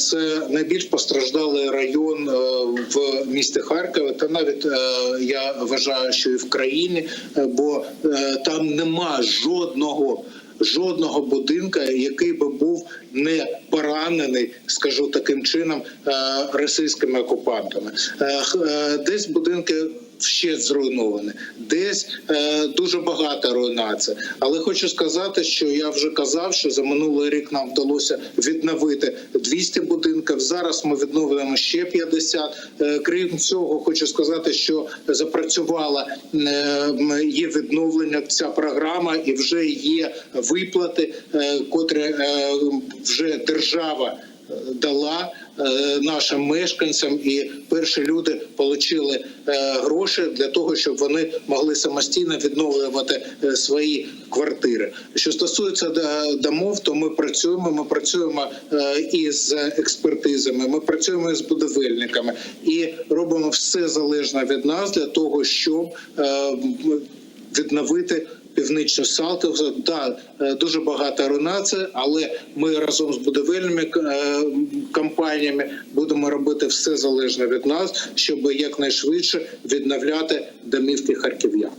це найбільш постраждалий район е, в місті Харкові, та навіть е, я вважаю, що і в країні, е, бо там нема жодного. Жодного будинка, який би був не поранений, скажу таким чином, російськими окупантами. Десь будинки ще зруйновані, десь е, дуже багато руйнацій. Але хочу сказати, що я вже казав, що за минулий рік нам вдалося відновити 200 будинків. Зараз ми відновлюємо ще 50. Е, крім цього, хочу сказати, що запрацювала е, відновлення ця програма, і вже є виплати, е, котрі е, вже держава дала е, нашим мешканцям, і перші люди отримали гроші для того, щоб вони могли самостійно відновлювати е, свої квартири. Що стосується е, домов, то ми працюємо. Ми працюємо е, із експертизами, ми працюємо із будівельниками і робимо все залежне від нас для того, щоб е, відновити. Північну Салтову, да, е, дуже багато руйнацій, але ми разом з будівельними е, компаніями будемо робити все залежне від нас, щоб якнайшвидше відновляти домівки харків'ян.